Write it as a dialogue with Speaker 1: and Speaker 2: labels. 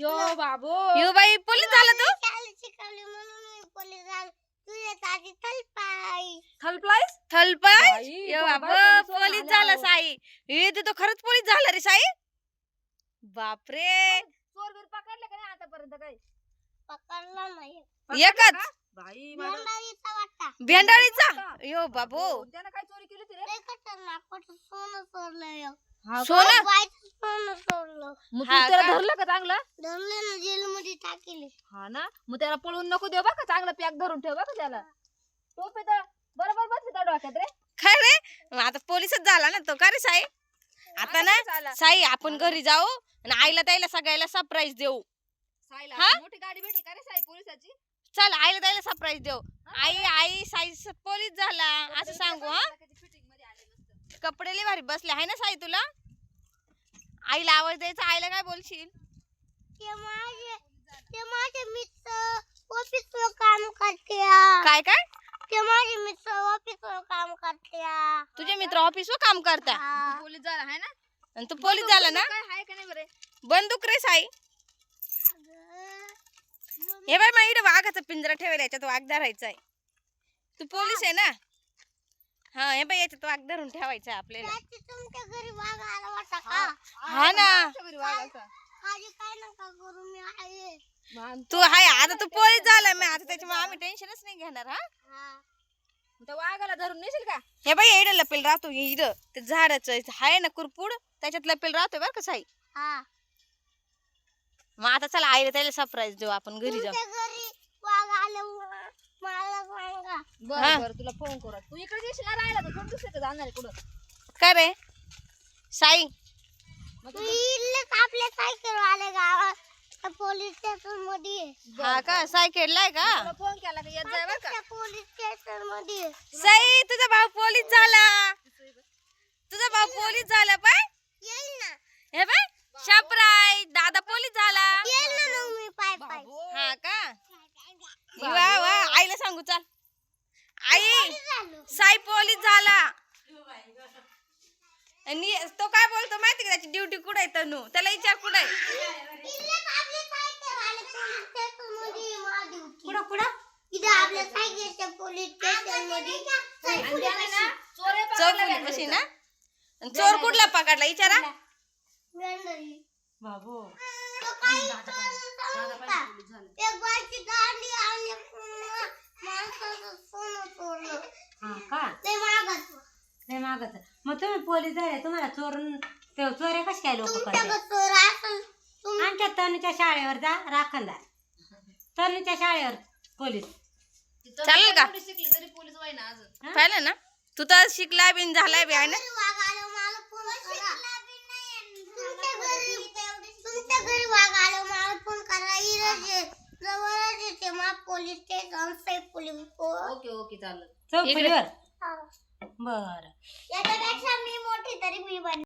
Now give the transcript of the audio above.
Speaker 1: यो बाबो.
Speaker 2: यो बाई पोलीस झाला तू?
Speaker 3: शिकवली म्हणून मी पोलीस झालो.
Speaker 1: थलप्लाईस
Speaker 2: यो
Speaker 1: बाबा, पोलीस झाला.
Speaker 2: साई. हे तू तो खरंच पोलीस झाला रे साई. बापरे.
Speaker 1: चोर बीर पकडले का नाही आतापर्यंत काही?
Speaker 3: पकडला नाही.
Speaker 2: एकच.
Speaker 3: भेंडाळीचा
Speaker 2: यो बाबो.
Speaker 1: हो, त्यानं काय चोरी केली होती रे?
Speaker 3: सोनं चोरलं.
Speaker 2: सोनं?
Speaker 3: चोरलं
Speaker 1: मग
Speaker 2: हा
Speaker 1: तू त्याला
Speaker 2: का?
Speaker 1: धरलं का चांगलं?
Speaker 3: धरले ना जेलमध्ये टाकेले.
Speaker 1: हा ना? मग त्याला पळून नको देऊ बघा चांगलं पॅक धरून ठेव बघा त्याला. टोपी तर बरोबर बसली त्या डोक्यात रे.
Speaker 2: काय रे? मग आता पोलीसच झाला ना तो. का रे साई? आता ना. साई आपण घरी जाऊ आणि आईला ताईला सगळ्याला सरप्राईज देऊ.
Speaker 1: साईला
Speaker 2: हा?
Speaker 1: मोठी गाडी भेटेल का रे साई पोलिसाची?
Speaker 2: चल आईला ताईला सरप्राईज देऊ. आई आई साई स- पोलीस झाला. असं सांगू हा? कपडे लय भारी बसले. आहे ना साई तुला? आईला आवाज द्यायचा आईला काय बोलशील?
Speaker 3: ते माझे ते माझे मित्र ऑफिसवर काम करते.
Speaker 2: काय काय?
Speaker 3: ते माझे मित्र ऑफिसवर काम करते.
Speaker 2: तुझे मित्र ऑफिसवर काम करता?
Speaker 3: हा.
Speaker 1: पोलीस झाला आहे ना?
Speaker 2: आणि तू पोलीस झाला ना?
Speaker 1: काय आहे का नाही बरे?
Speaker 2: बंदूक रे साई. हे बाय मग इकडे वाघाचा पिंजरा ठेवायला याच्यात वाघ धरायचा आहे तू पोलीस आहे ना? हा बाई याच्यात वाघ धरून ठेवायचा आपल्याला.
Speaker 3: त्याची तुमच्या घरी वाघ आला वाटता का?
Speaker 2: हा ना.
Speaker 3: माझी काय नका करू मी आहे.
Speaker 2: तू हाय आता तू झाला मी आता त्याच्यामुळे आम्ही टेन्शनच नाही घेणार हा?
Speaker 3: हा.
Speaker 1: त्या वाघाला धरून नेशील का?
Speaker 2: हे बाई लपेल राहतो हे ते झाडाचं आहे ना कुरपूड त्याच्यात लपेल राहतोय बरं का साई.
Speaker 3: हा.
Speaker 2: मग आता चला आईला त्याला सरप्राईज देऊ आपण घरी जाऊ.
Speaker 3: तुमच्या
Speaker 2: हा.
Speaker 1: बरं बरं तुला फोन करू तू इकडे येशील ना राहिला तर दुसरीकडे जाणार आहे कुठं?
Speaker 2: काय रे साई?
Speaker 1: मग
Speaker 3: तू इथलेच आपल्या सायकल आले गावात. पोलीस स्टेशनमध्ये आहे.
Speaker 2: हा का? साई खेळलाय का?
Speaker 1: तुला फोन केला का येत जाय बरं का.
Speaker 3: त्या पोलीस स्टेशनमध्ये आहे.
Speaker 2: साई तुझा भाऊ पोलीस झाला. तुझा भाऊ पोलीस झाला पाय
Speaker 3: येईल ना
Speaker 2: हे बाय शापराय दादा पोलीस झाला
Speaker 3: येईल ना मग मी पाय पाय
Speaker 2: हा का वा वा आईला सांगू चल आई
Speaker 3: झालो
Speaker 2: साई पोलीस झाला. आणि तो काय बोलतो माहिती का? त्याची ड्युटी कुठे आहे तनू? त्याला विचार कुठे आहे? चौक कशी ना चोर कुठला पकडला? विचारा.
Speaker 1: बाबू
Speaker 3: तो काही चोरून नव्हता. एक बाईची गाडी आणि पूर्ण माणसाचं सोनं चोरलं.
Speaker 4: हा का
Speaker 3: ते मागाचं.
Speaker 4: मागत. मग तुम्ही पोलीस झाले तुम्हाला चोरून ते चोऱ्या कशा काय लोक
Speaker 3: चोर तुम-
Speaker 4: आमच्या तनुच्या शाळेवर जा राखणदार. तनुच्या शाळेवर पोलीस.
Speaker 2: चालेल का?
Speaker 1: शिकली तरी पोलीस व्हाय ना अजून.
Speaker 2: पाहिलं ना? तू तर शिकला बिन झालाय बी आहे ना
Speaker 3: घरी वाघ आलं, मला फोन करा. तुमच्या घरी तुमच्या घरी वाघ आलं, मला फोन करा. इथंच आहे. मा police station police
Speaker 1: okay okay चालेल.
Speaker 4: चौफुलीवर
Speaker 3: हा.
Speaker 4: बर.
Speaker 3: याच्यापेक्षा मी मोठी तरी मी बन